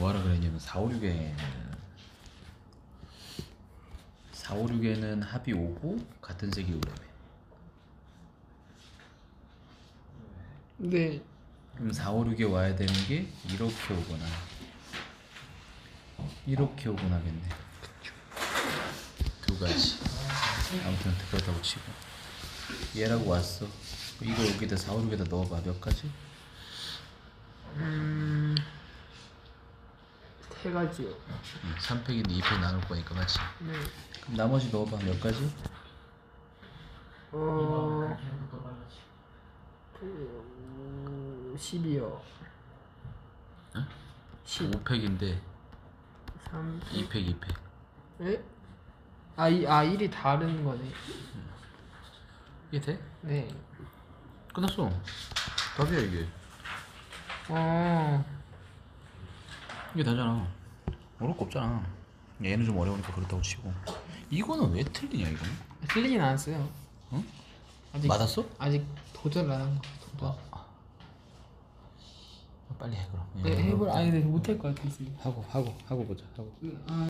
뭐하라 그랬냐면 456에는 456에는 합이 5고 같은 색이 오래매 근데 그럼 456에 와야 되는 게 이렇게 오거나 이렇게 오거나 하겠네. 두 가지. 아무튼 그렇다고 치고. 얘라고 왔어. 이거 여기다 456에다 넣어봐. 몇 가지? 음... 세 가지요. 응, 3팩인데 2팩 나눌 거니까 맞지? 네. 그럼 나머지 넣어봐 몇 가지? 어... 그... 10이요. 응? 10, 5팩인데 3... 2팩 2팩 에? 아, 이, 아, 1이 다른 거네. 이게 돼? 네. 끝났어 답이야 이게 어... 이게 다잖아 어려울 거 없잖아 얘는 좀 어려우니까 그렇다고 치고 이거는 왜 틀리냐 이거는? 틀리진 않았어요. 응? 아직 맞았어? 아직 도전을 안 한 거. 도전. 빨리 해 그럼 네, 해볼 아니 근데 못할 것 같았어요. 하고 하고 하고 보자 하고 아,